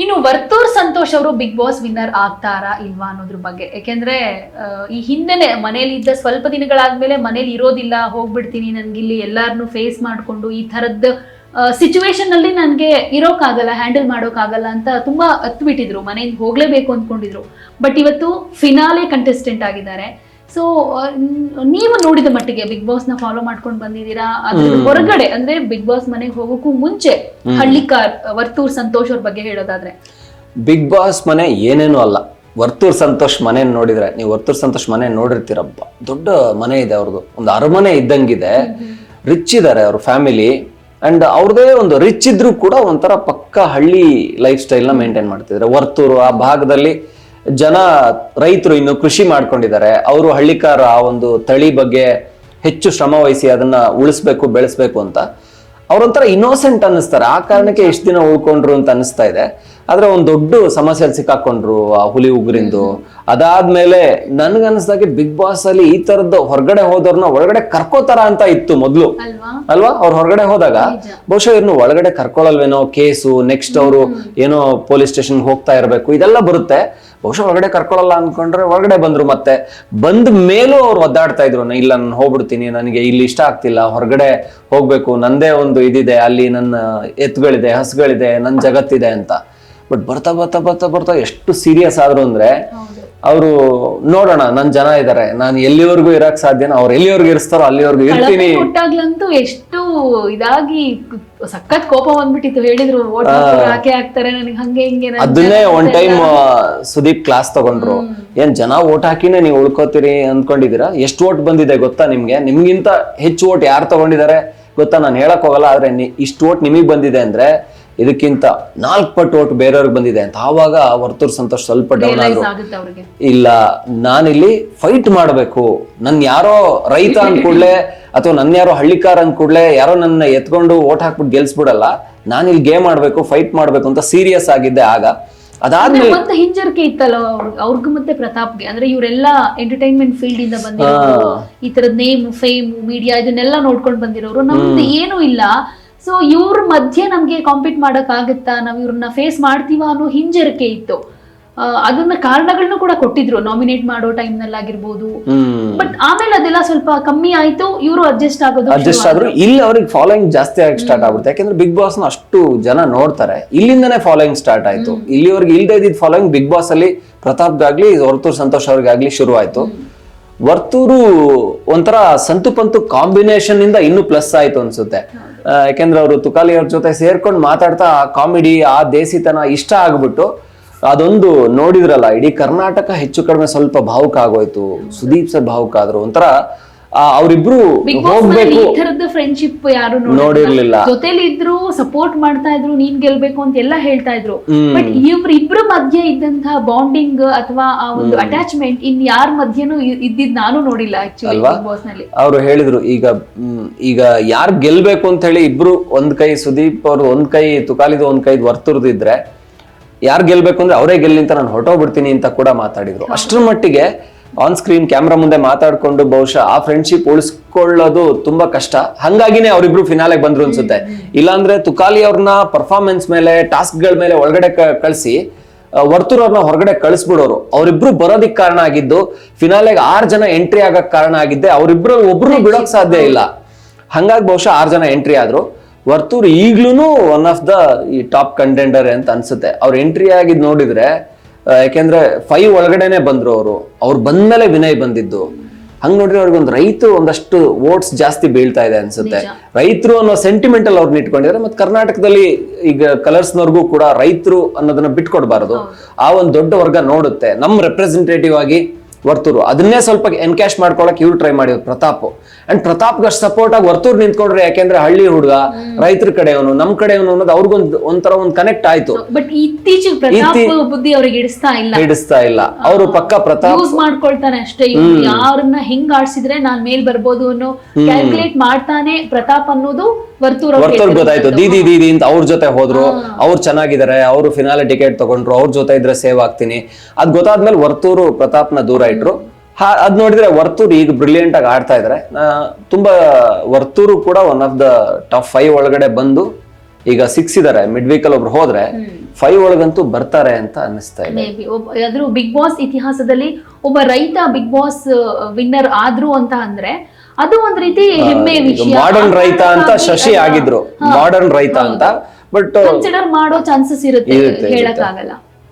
ಇನ್ನು ವರ್ತೂರ್ ಸಂತೋಷ್ ಅವರು big boss winner ಆಗ್ತಾರಾ ಇಲ್ವಾ ಅನ್ನೋದ್ರ ಬಗ್ಗೆ? ಯಾಕೆಂದ್ರೆ ಈ ಹಿಂದೆನೆ ಮನೇಲಿ ಇದ್ದ ಸ್ವಲ್ಪ ದಿನಗಳಾದ್ಮೇಲೆ ಮನೇಲಿ ಇರೋದಿಲ್ಲ, ಹೋಗ್ಬಿಡ್ತೀನಿ ನನ್ಗಿಲ್ಲಿ ಎಲ್ಲಾರನ್ನು ಫೇಸ್ ಮಾಡ್ಕೊಂಡು ಈ ತರದ್ ಸಿಚುವೇಶನ್ ಅಲ್ಲಿ ನನ್ಗೆ ಇರೋಕ್ಕಾಗಲ್ಲ ಹ್ಯಾಂಡಲ್ ಮಾಡೋಕ್ಕಾಗಲ್ಲ ಅಂತ ತುಂಬಾ ಅತ್ಬಿಟ್ಟಿದ್ರು. ಬಿಟ್ಟಿದ್ರು ಮನೆಯಿಂದ ಹೋಗ್ಲೇಬೇಕು ಅಂದ್ಕೊಂಡಿದ್ರು. ಬಟ್ ಇವತ್ತು ಫಿನಾಲೆ ಕಂಟೆಸ್ಟೆಂಟ್ ಆಗಿದ್ದಾರೆ. ಸೊ ನೀವು ನೋಡಿದ ಮಟ್ಟಿಗೆ ಬಿಗ್ ಬಾಸ್ನ ಫಾಲೋ ಮಾಡ್ಕೊಂಡು ಬಂದಿದ್ದೀರಾ? ಅದ್ರ ಹೊರಗಡೆ ಅಂದ್ರೆ ಬಿಗ್ ಬಾಸ್ ಮನೆಗೆ ಹೋಗೋಕ್ಕೂ ಮುಂಚೆ ಹಳ್ಳಿಕಾರ್ ವರ್ತೂರ್ ಸಂತೋಷ್ ಅವ್ರ ಬಗ್ಗೆ ಹೇಳೋದಾದ್ರೆ. ಬಿಗ್ ಬಾಸ್ ಮನೆ ಏನೇನು ಅಲ್ಲ. ವರ್ತೂರ್ ಸಂತೋಷ್ ಮನೆ ನೋಡಿದ್ರೆ ನೀವು ವರ್ತೂರ್ ಸಂತೋಷ್ ಮನೆ ನೋಡಿರ್ತೀರಪ್ಪ ದೊಡ್ಡ ಮನೆ ಇದೆ ಅವ್ರದ್ದು ಒಂದು ಅರಮನೆ ಇದ್ದಂಗಿದೆ. ರಿಚ್ ಇದ್ದಾರೆ ಅವ್ರ ಫ್ಯಾಮಿಲಿ ಅಂಡ್ ಅವ್ರದೇ ಒಂದು ರಿಚ್ ಇದ್ರು ಕೂಡ ಒಂಥರ ಪಕ್ಕ ಹಳ್ಳಿ ಲೈಫ್ ಸ್ಟೈಲ್ನ ಮೇಂಟೈನ್ ಮಾಡ್ತಿದ್ದಾರೆ ವರ್ತೂರು ಆ ಭಾಗದಲ್ಲಿ ಜನ ರೈತರು ಇನ್ನು ಕೃಷಿ ಮಾಡ್ಕೊಂಡಿದ್ದಾರೆ. ಅವರು ಹಳ್ಳಿಕಾರ ಆ ಒಂದು ತಳಿ ಬಗ್ಗೆ ಹೆಚ್ಚು ಶ್ರಮ ವಹಿಸಿ ಅದನ್ನ ಉಳಿಸ್ಬೇಕು ಬೆಳೆಸ್ಬೇಕು ಅಂತ. ಅವ್ರೊಂಥರ ಇನ್ನೋಸೆಂಟ್ ಅನ್ನಿಸ್ತಾರೆ. ಆ ಕಾರಣಕ್ಕೆ ಎಷ್ಟು ದಿನ ಉಳ್ಕೊಂಡ್ರು ಅಂತ ಅನಿಸ್ತಾ ಇದೆ. ಆದ್ರೆ ಒಂದ್ ದೊಡ್ಡ ಸಮಸ್ಯೆಯಲ್ಲಿ ಸಿಕ್ಕಾಕೊಂಡ್ರು ಆ ಹುಲಿ ಉಗ್ರಿಂದು. ಅದಾದ್ಮೇಲೆ ನನ್ಗನ್ಸ್ದಾಗೆ ಬಿಗ್ ಬಾಸ್ ಅಲ್ಲಿ ಈ ತರದ್ದು ಹೊರಗಡೆ ಹೋದವ್ರನ್ನ ಒಳಗಡೆ ಕರ್ಕೋತಾರ ಅಂತ ಇತ್ತು ಮೊದ್ಲು. ಅಲ್ವಾ? ಅವ್ರು ಹೊರಗಡೆ ಹೋದಾಗ. ಬಹುಶಃ ಇವ್ರನ್ನ ಒಳಗಡೆ ಕರ್ಕೊಳ್ಳಲ್ವೇನೋ ಕೇಸು ನೆಕ್ಸ್ಟ್ ಅವರು ಏನೋ ಪೊಲೀಸ್ ಸ್ಟೇಷನ್ ಹೋಗ್ತಾ ಇರಬೇಕು. ಇದೆಲ್ಲ ಬರುತ್ತೆ. ಬಹುಶಃ ಒಳಗಡೆ ಕರ್ಕೊಳ್ಳಲ್ಲ ಅನ್ಕೊಂಡ್ರೆ ಒಳಗಡೆ ಬಂದ್ರು ಮತ್ತೆ. ಬಂದ ಮೇಲೂ ಅವ್ರು ಒದ್ದಾಡ್ತಾ ಇದ್ರು, "ನಾ ಇಲ್ಲ, ನಾನು ಹೋಗ್ಬಿಡ್ತೀನಿ, ನನಗೆ ಇಲ್ಲಿ ಇಷ್ಟ ಆಗ್ತಿಲ್ಲ, ಹೊರಗಡೆ ಹೋಗ್ಬೇಕು, ನಂದೇ ಒಂದು ಇದಿದೆ, ಅಲ್ಲಿ ನನ್ನ ಎತ್ತುಗಳಿದೆ ಹಸುಗಳಿದೆ ನನ್ನ ಜಗತ್ತಿದೆ ಅಂತ. ಬಟ್ ಬರ್ತಾ ಬರ್ತಾ ಬರ್ತಾ ಬರ್ತಾ ಎಷ್ಟು ಸೀರಿಯಸ್ ಆದ್ರು ಅಂದ್ರೆ ಅವರು ನೋಡೋಣ ನನ್ ಜನ ಇದಾರೆ ನಾನು ಎಲ್ಲಿವರೆಗೂ ಇರಕ್ ಸಾಧ್ಯನ ಅವ್ರು ಎಲ್ಲಿವರೆಗೂ ಇರ್ತಾರೋ ಅಲ್ಲಿವರೆಗೂ ಇರ್ತೀನಿ. ಕೊಟ್ಟಾಗ್ಲಂತೂ ಎಷ್ಟು ಇದಾಗಿ ಸಖತ್ ಕೋಪ ಬಂದ್ಬಿಟ್ಟಿತ್ತು ಹೇಳಿದ್ರು ಹಾಕೇ ಹಾಕ್ತಾರೆ ನನಗೆ ಹಂಗೆ ಹಿಂಗೆ ನನ್ ಅದನ್ನೇ ಜನ ಒನ್ ಟೈಮ್ ಸುದೀಪ್ ಕ್ಲಾಸ್ ತಗೊಂಡ್ರು. ಏನ್ ಜನ ಓಟ್ ಹಾಕಿನೇ ನೀವು ಉಳ್ಕೋತೀರಿ ಅನ್ಕೊಂಡಿದೀರಾ ಎಷ್ಟು ಓಟ್ ಬಂದಿದೆ ಗೊತ್ತಾ ನಿಮ್ಗೆ? ನಿಮ್ಗಿಂತ ಹೆಚ್ಚು ಓಟ್ ಯಾರು ತಗೊಂಡಿದ್ದಾರೆ? ಗೊತ್ತಾ ನಾನು ಹೇಳಕ್ ಹೋಗಲ್ಲ ಆದ್ರೆ ಇಷ್ಟು ಓಟ್ ನಿಮಗ್ ಬಂದಿದೆ ಅಂದ್ರೆ ಇದಕ್ಕಿಂತ ನಾಲ್ಕು ಪಟ್ಟು ಓಟ್ ಬೇರೆಯವ್ರಿಗೆ ಬಂದಿದೆ ಅಂತ. ಆವಾಗ ವರ್ತೂರ್ ಸಂತೋಷ್ ಸ್ವಲ್ಪ ಡೌನ್ ಆದ್ರು. ಇಲ್ಲ ನಾನಿಲ್ಲಿ ಫೈಟ್ ಮಾಡಬೇಕು. ನನ್ ಯಾರೋ ರೈತ ಅಂದ್ ಕೂಡ್ಲೆ ಅಥವಾ ನನ್ನ ಯಾರೋ ಹಳ್ಳಿಕಾರ ಅಂದ್ ಕೂಡ್ಲೆ ಯಾರೋ ನನ್ನ ಎತ್ಕೊಂಡು ಓಟ್ ಹಾಕ್ಬಿಟ್ಟು ಗೆಲ್ಸ್ಬಿಡಲ್ಲ. ನಾನಿಲ್ಲಿ ಗೇಮ್ ಆಡ್ಬೇಕು ಫೈಟ್ ಮಾಡ್ಬೇಕು ಅಂತ ಸೀರಿಯಸ್ ಆಗಿದ್ದೆ ಆಗ. ಅದಾದ್ಮೇಲೆ ಮತ್ತೆ ಹಿಂಜರಿಕೆ ಇತ್ತಲ್ಲ ಅವ್ರ್- ಅವ್ರಿಗೂ ಮತ್ತೆ ಪ್ರತಾಪ್ಗೆ? ಅಂದ್ರೆ ಇವರೆಲ್ಲ ಎಂಟರ್ಟೈನ್ಮೆಂಟ್ ಫೀಲ್ಡ್ ಇಂದ ಬಂದಿರೋರು ಈ ತರದ್ ನೇಮ್ ಫೇಮ್ ಮೀಡಿಯಾ ಇದನ್ನೆಲ್ಲ ನೋಡ್ಕೊಂಡು ಬಂದಿರೋರು. ನಮ್ದು ಏನೂ ಇಲ್ಲ. ಸೊ ಇವ್ರ ಮಧ್ಯೆ ನಮ್ಗೆ ಕಾಂಪೀಟ್ ಮಾಡಕ್ ಆಗುತ್ತಾ? ನಾವ್ ಇವ್ರನ್ನ ಫೇಸ್ ಮಾಡ್ತೀವ ಅನ್ನೋ ಹಿಂಜರಿಕೆ ಇತ್ತು. ಅದನ್ನ ಕಾರಣಗಳನ್ನ ಕೂಡ ಕೊಟ್ಟಿದ್ರು. ನಾಮಿನೇಟ್ ಮಾಡೋ ಟೈಮ್ನಲ್ಲಿ ಆಗಿರ್ಬೋದು ಬಟ್ ಆಮೇಲೆ ಅದೆಲ್ಲ ಸ್ವಲ್ಪ ಕಮ್ಮಿ ಆಯ್ತು. ಇವರು ಅಡ್ಜಸ್ಟ್ ಆಗೋದು ಅಡ್ಜಸ್ಟ್ ಆದ್ರು. ಇಲ್ಲಿ ಅವ್ರಿಗೆ ಫಾಲೋಯಿಂಗ್ ಜಾಸ್ತಿ ಆಗಿ ಸ್ಟಾರ್ಟ್ ಆಗುತ್ತೆ ಯಾಕಂದ್ರೆ ಬಿಗ್ ಬಾಸ್ನ ಅಷ್ಟು ಜನ ನೋಡ್ತಾರೆ. ಇಲ್ಲಿಂದನೇ ಫಾಲೋಯಿಂಗ್ ಸ್ಟಾರ್ಟ್ ಆಯ್ತು. ಇಲ್ಲಿವರೆಗೆ ಇಲ್ದೇ ಇದ್ದಿದ್ ಫಾಲೋಯಿಂಗ್ ಬಿಗ್ ಬಾಸ್ ಅಲ್ಲಿ ಪ್ರತಾಪ್ಗಾಗ್ಲಿ ವರ್ತೂರ್ ಸಂತೋಷ್ ಅವ್ರಿಗಾಗ್ಲಿ ಶುರು ಆಯ್ತು. ವರ್ತೂರು ಒಂಥರ ಸಂತು ಪಂತು ಕಾಂಬಿನೇಷನ್ ಇಂದ ಇನ್ನೂ ಪ್ಲಸ್ ಆಯ್ತು ಅನ್ಸುತ್ತೆ. ಯಾಕೆಂದ್ರೆ ಅವರು ತುಕಾಲಿ ಅವ್ರ ಜೊತೆ ಸೇರ್ಕೊಂಡು ಮಾತಾಡ್ತಾ ಆ ಕಾಮಿಡಿ, ಆ ದೇಸಿತನ ಇಷ್ಟ ಆಗ್ಬಿಟ್ಟು ಅದೊಂದು ನೋಡಿದ್ರಲ್ಲ, ಇಡೀ ಕರ್ನಾಟಕ ಹೆಚ್ಚು ಕಡಿಮೆ ಸ್ವಲ್ಪ ಭಾವುಕ ಆಗೋಯ್ತು. ಸುದೀಪ್ ಸರ್ ಭಾವುಕ ಆದ್ರು ಒಂಥರ ಅವ್ರಿಬ್ರು ಹೋಗ್ಬೇಕು. ಫ್ರೆಂಡ್ಶಿಪ್ ಯಾರು ನೋಡಿರ್ಲಿಲ್ಲ. ಜೊತೆಲಿ ಇದ್ರು ಸಪೋರ್ಟ್ ಮಾಡ್ತಾ ಇದ್ರು ನೀನ್ ಗೆಲ್ಬೇಕು ಅಂತ ಎಲ್ಲ ಹೇಳ್ತಾ ಇದ್ರು. ಬಟ್ ಇವ್ರ ಇಬ್ರ ಮಧ್ಯೆ ಇದ್ದಂತಹ ಬಾಂಡಿಂಗ್ ಅಥವಾ ಆ ಒಂದು ಅಟ್ಯಾಚ್ಮೆಂಟ್ ಇನ್ ಯಾರ ಮಧ್ಯೆನೂ ಇದ್ದಿದ್ ನಾನು ನೋಡಿಲ್ಲ ಆಕ್ಚುಲಿ ಬಿಗ್ ಬಾಸ್ನಲ್ಲಿ. ಅವ್ರು ಹೇಳಿದ್ರು ಈಗ ಈಗ ಯಾರು ಗೆಲ್ಬೇಕು ಅಂತ ಹೇಳಿ ಇಬ್ರು ಒಂದ್ ಕೈ ಸುದೀಪ್ ಅವ್ರು ಒಂದ್ ಕೈ ತುಕಾಲಿದು ಒಂದ್ ಕೈ ವರ್ತುರ್ದಿದ್ರೆ ಯಾರ್ ಯಾರು ಗೆಲ್ಬೇಕು ಅಂದ್ರೆ ಅವರೇ ಗೆಲ್ಲಿ ಅಂತ ನಾನು ಹೊರಟೋಗ್ಬಿಡ್ತೀನಿ ಅಂತ ಕೂಡ ಮಾತಾಡಿದ್ರು. ಅಷ್ಟರ ಮಟ್ಟಿಗೆ ಆನ್ ಸ್ಕ್ರೀನ್ ಕ್ಯಾಮ್ರಾ ಮುಂದೆ ಮಾತಾಡ್ಕೊಂಡು ಬಹುಶಃ ಆ ಫ್ರೆಂಡ್ಶಿಪ್ ಉಳಿಸ್ಕೊಳ್ಳೋದು ತುಂಬಾ ಕಷ್ಟ. ಹಂಗಾಗಿನೇ ಅವರಿಬ್ರು ಫಿನಾಲೆಗೆ ಬಂದ್ರು ಅನ್ಸುತ್ತೆ. ಇಲ್ಲಾಂದ್ರೆ ತುಕಾಲಿ ಅವ್ರನ್ನ ಪರ್ಫಾರ್ಮೆನ್ಸ್ ಮೇಲೆ ಟಾಸ್ಕ್ಗಳ ಮೇಲೆ ಒಳಗಡೆ ಕಳಿಸಿ ವರ್ತೂರ್ ಅವ್ರನ್ನ ಹೊರಗಡೆ ಕಳಿಸ್ಬಿಡೋರು. ಅವರಿಬ್ರು ಬರೋದಿಕ್ ಕಾರಣ ಆಗಿದ್ದು ಫಿನಾಲೆಗೆ ಆರ್ ಜನ ಎಂಟ್ರಿ ಆಗಕ್ ಕಾರಣ ಆಗಿದ್ದೆ. ಅವರಿಬ್ರು, ಒಬ್ರು ಬಿಡೋಕ್ ಸಾಧ್ಯ ಇಲ್ಲ. ಹಂಗಾಗಿ ಬಹುಶಃ ಆರ್ ಜನ ಎಂಟ್ರಿ ಆದ್ರು. ವರ್ತೂರ್ ಈಗ್ಲೂ ಒನ್ ಆಫ್ ದ ಈ ಟಾಪ್ ಕಂಟೆಂಡರ್ ಅಂತ ಅನ್ಸುತ್ತೆ. ಅವ್ರ ಎಂಟ್ರಿ ಆಗಿದ್ ನೋಡಿದ್ರೆ ಯಾಕೆಂದ್ರೆ ಫೈವ್ ಒಳಗಡೆನೆ ಬಂದ್ರು ಅವರು. ಅವ್ರು ಬಂದ್ಮೇಲೆ ವಿನಯ್ ಬಂದಿದ್ದು. ಹಂಗ್ ನೋಡಿದ್ರೆ ಅವ್ರಿಗೆ ಒಂದು ರೈತ ಒಂದಷ್ಟು ವೋಟ್ಸ್ ಜಾಸ್ತಿ ಬೀಳ್ತಾ ಇದೆ ಅನ್ಸುತ್ತೆ. ರೈತರು ಅನ್ನೋ ಸೆಂಟಿಮೆಂಟಲ್ ಅವ್ರನ್ನ ಇಟ್ಕೊಂಡಿದ್ದಾರೆ ಮತ್ತೆ ಕರ್ನಾಟಕದಲ್ಲಿ ಈಗ ಕಲರ್ಸ್ನವ್ರಿಗೂ ಕೂಡ ರೈತರು ಅನ್ನೋದನ್ನ ಬಿಟ್ಕೊಡ್ಬಾರದು. ಆ ಒಂದು ದೊಡ್ಡ ವರ್ಗ ನೋಡುತ್ತೆ. ನಮ್ಮ ರೆಪ್ರೆಸೆಂಟೇಟಿವ್ ಆಗಿ ವರ್ತೂರು. ಅದನ್ನೇ ಸ್ವಲ್ಪ ಎನ್ಕ್ಯಾಶ್ ಮಾಡ್ಕೊಳಕ್ ಇವ್ರು ಟ್ರೈ ಮಾಡಿದ್ರು ಪ್ರತಾಪ್. ಅಂಡ್ ಪ್ರತಾಪ್ಗೆ ಸಪೋರ್ಟ್ ಆಗಿ ವರ್ತೂರ್ ನಿಂತ್ಕೊಂಡ್ರೆ ಯಾಕೆಂದ್ರೆ ಹಳ್ಳಿ ಹುಡುಗ ರೈತರ ಕಡೆಯವನು ನಮ್ ಕಡೆಯವನು ಅನ್ನೋದು ಅವ್ರಿಗೊಂದು ಒಂಥರ ಒಂದು ಕನೆಕ್ಟ್ ಆಯ್ತು. ಬಟ್ ಇತ್ತೀಚೆಗೆ ಬುದ್ಧಿ ಅವ್ರಿಗೆ ಹಿಡಿಸ್ತಾ ಇಲ್ಲ. ಹಿಡಿಸ್ತಾ ಇಲ್ಲ. ಅವರು ಪಕ್ಕ ಪ್ರತಾಪ್ ಯೂಸ್ ಮಾಡ್ಕೊಳ್ತಾನೆ ಅಷ್ಟೇ. ಯಾರನ್ನ ಹೆಂಗ್ ಆಡ್ಸಿದ್ರೆ ನಾನ್ ಮೇಲ್ ಬರ್ಬೋದು ಅನ್ನೋ ಕ್ಯಾಲ್ಕುಲೇಟ್ ಮಾಡ್ತಾನೆ ಪ್ರತಾಪ್ ಅನ್ನೋದು ವರ್ತೂರ್ ಗೊತ್ತಾಯ್ತು. ದೀದಿ ದೀದಿ ಅಂತ ಅವ್ರ ಜೊತೆ ಹೋದ್ರು. ಅವ್ರು ಚೆನ್ನಾಗಿದ್ದಾರೆ ಅವರು ಫಿನಾಲೆ ಟಿಕೆಟ್ ತಗೊಂಡ್ರು. ಅವ್ರ ಜೊತೆ ಇದ್ರೆ ಸೇವ್ ಆಗ್ತೀನಿ. ಅದ್ ಗೊತ್ತಾದ್ಮೇಲೆ ವರ್ತೂರು ಪ್ರತಾಪ್ನ ದೂರ ಇಟ್ರು. ಅದ್ ನೋಡಿದ್ರೆ ವರ್ತೂರ್ ಈಗ ಬ್ರಿಲಿಯಂಟ್ ಆಗಿ ಆಡ್ತಾ ಇದಾರೆ. ತುಂಬಾ ವರ್ತೂರು ಕೂಡ one of the top five ಒಳಗಡೆ ಬಂದು ಈಗ ಸಿಕ್ಸ್ ಇದಾರೆ ಮಿಡ್ ವೀಕಲ್ ಒಬ್ರು ಹೋದ್ರೆ ಫೈವ್ ಒಳಗಂತೂ ಬರ್ತಾರೆ ಅಂತ ಅನಿಸ್ತಾ ಇದೆ. ಆದ್ರೂ ಅದ್ರ ಬಿಗ್ ಬಾಸ್ ಇತಿಹಾಸದಲ್ಲಿ ಒಬ್ಬ ರೈತ ಬಿಗ್ ಬಾಸ್ ವಿನ್ನರ್ ಆದ್ರು ಅಂತ ಅಂದ್ರೆ ಅದು ಒಂದ್ ರೀತಿ ಹೆಮ್ಮೆ ವಿಷಯ. ಮಾಡರ್ನ್ ರೈತ ಅಂತ ಶಶಿ ಆಗಿದ್ರು. ಮಾಡರ್ನ್ ರೈತ ಅಂತ. ಬಟ್ ಕನ್ಸಿಡರ್ ಮಾಡೋ ಚಾನ್ಸಸ್ ಇರುತ್ತೆ ಹೇಳಕ್ ಆಗಲ್ಲ ಹೇಳಕ್ಕಾಗಲ್ಲ.